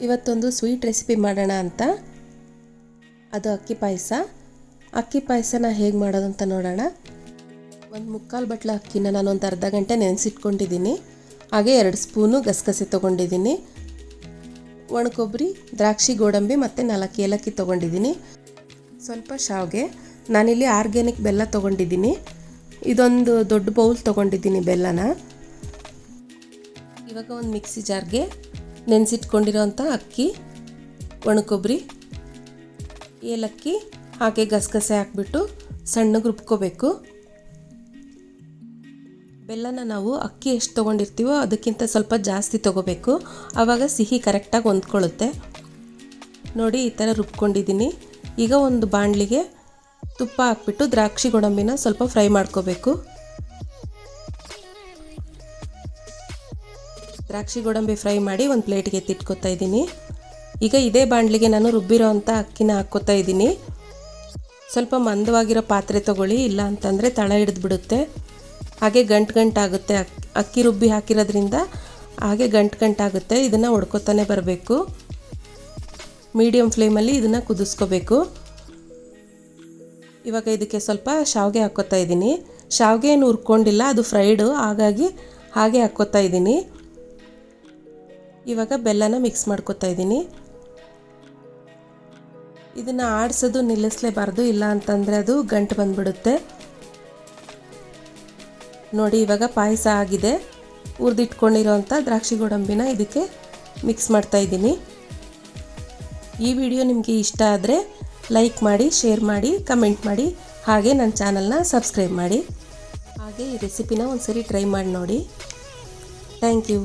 ಇವತ್ತೊಂದು sweet recipe ಮಾಡೋಣ ಅಂತ. ಅದು ಅಕ್ಕಿ ಪಾಯಸ. ಅಕ್ಕಿ ಪಾಯಸನ ಹೇಗೆ ಮಾಡೋದು ಅಂತ ನೋಡೋಣ. ಒಂದು ಮುಕ್ಕಾಲು ಬಟ್ಲ ಅಕ್ಕಿನ ಒಂದು ಅರ್ಧ ಗಂಟೆ ನೆನೆಸಿಟ್ಕೊಂಡಿದ್ದೀನಿ. ಹಾಗೆ ಎರಡು ಸ್ಪೂನು ಗಸಗಸೆ ತೊಗೊಂಡಿದ್ದೀನಿ. ಒಣಕೊಬ್ಬರಿ, ದ್ರಾಕ್ಷಿ, ಗೋಡಂಬಿ ಮತ್ತು ನಾಲ್ಕು ಏಲಕ್ಕಿ ತೊಗೊಂಡಿದ್ದೀನಿ. ಸ್ವಲ್ಪ ಶಾವಿಗೆ. ನಾನಿಲ್ಲಿ ಆರ್ಗ್ಯಾನಿಕ್ ಬೆಲ್ಲ ತೊಗೊಂಡಿದ್ದೀನಿ. ಇದೊಂದು ದೊಡ್ಡ ಬೌಲ್ ತೊಗೊಂಡಿದ್ದೀನಿ ಬೆಲ್ಲನ. ಇವಾಗ ಒಂದು ಮಿಕ್ಸಿ ಜಾರ್ಗೆ ನೆನೆಸಿಟ್ಕೊಂಡಿರೋಂಥ ಅಕ್ಕಿ, ಒಣಕೊಬ್ಬರಿ, ಏಲಕ್ಕಿ ಹಾಗೆ ಗಸಗಸೆ ಹಾಕ್ಬಿಟ್ಟು ಸಣ್ಣಗೆ ರುಬ್ಕೋಬೇಕು. ಬೆಲ್ಲನ ನಾವು ಅಕ್ಕಿ ಎಷ್ಟು ತೊಗೊಂಡಿರ್ತೀವೋ ಅದಕ್ಕಿಂತ ಸ್ವಲ್ಪ ಜಾಸ್ತಿ ತೊಗೋಬೇಕು. ಆವಾಗ ಸಿಹಿ ಕರೆಕ್ಟಾಗಿ ಹೊಂದ್ಕೊಳ್ಳುತ್ತೆ. ನೋಡಿ, ಈ ಥರ ರುಬ್ಕೊಂಡಿದ್ದೀನಿ. ಈಗ ಒಂದು ಬಾಣಲಿಗೆ ತುಪ್ಪ ಹಾಕ್ಬಿಟ್ಟು ದ್ರಾಕ್ಷಿ ಗೋಡಂಬಿನ ಸ್ವಲ್ಪ ಫ್ರೈ ಮಾಡ್ಕೋಬೇಕು. ದ್ರಾಕ್ಷಿ ಗೋಡಂಬಿ ಫ್ರೈ ಮಾಡಿ ಒಂದು ಪ್ಲೇಟ್ಗೆ ಎತ್ತಿಟ್ಕೊತಾ ಇದ್ದೀನಿ. ಈಗ ಇದೇ ಬಾಣಲಿಗೆ ನಾನು ರುಬ್ಬಿರೋ ಅಂಥ ಅಕ್ಕಿನ ಹಾಕ್ಕೋತಾ ಇದ್ದೀನಿ. ಸ್ವಲ್ಪ ಮಂದವಾಗಿರೋ ಪಾತ್ರೆ ತೊಗೊಳ್ಳಿ, ಇಲ್ಲ ಅಂತಂದರೆ ತಳ ಹಿಡಿದು ಬಿಡುತ್ತೆ ಹಾಗೆ ಗಂಟು ಗಂಟಾಗುತ್ತೆ ಅಕ್ಕಿ ರುಬ್ಬಿ ಹಾಕಿರೋದ್ರಿಂದ ಹಾಗೆ ಗಂಟು ಗಂಟಾಗುತ್ತೆ ಇದನ್ನು ಒಡ್ಕೊತಾನೆ ಬರಬೇಕು. ಮೀಡಿಯಮ್ ಫ್ಲೇಮಲ್ಲಿ ಇದನ್ನು ಕುದಿಸ್ಕೋಬೇಕು. ಇವಾಗ ಇದಕ್ಕೆ ಸ್ವಲ್ಪ ಶಾವಿಗೆ ಹಾಕ್ಕೋತಾ ಇದ್ದೀನಿ. ಶಾವಿಗೆ ಏನು ಹುರ್ಕೊಂಡಿಲ್ಲ, ಅದು ಫ್ರೈಡು, ಹಾಗಾಗಿ ಹಾಗೆ ಹಾಕ್ಕೋತಾ ಇದ್ದೀನಿ. ಇವಾಗ ಬೆಲ್ಲನ ಮಿಕ್ಸ್ ಮಾಡ್ಕೋತಾ ಇದ್ದೀನಿ. ಇದನ್ನು ಆಡಿಸೋದು ನಿಲ್ಲಿಸಲೇಬಾರ್ದು, ಇಲ್ಲ ಅಂತಂದರೆ ಅದು ಗಂಟು ಬಂದುಬಿಡುತ್ತೆ. ನೋಡಿ, ಇವಾಗ ಪಾಯಸ ಆಗಿದೆ. ಹುರಿದಿಟ್ಕೊಂಡಿರೋಂಥ ದ್ರಾಕ್ಷಿ ಗೋಡಂಬಿನ ಇದಕ್ಕೆ ಮಿಕ್ಸ್ ಮಾಡ್ತಾ ಇದ್ದೀನಿ. ಈ ವಿಡಿಯೋ ನಿಮಗೆ ಇಷ್ಟ ಆದರೆ ಲೈಕ್ ಮಾಡಿ, ಶೇರ್ ಮಾಡಿ, ಕಮೆಂಟ್ ಮಾಡಿ, ಹಾಗೆ ನನ್ನ ಚಾನಲ್ನ ಸಬ್ಸ್ಕ್ರೈಬ್ ಮಾಡಿ. ಹಾಗೆ ಈ ರೆಸಿಪಿನ ಒಂದು ಸರಿ ಟ್ರೈ ಮಾಡಿ ನೋಡಿ. Thank you.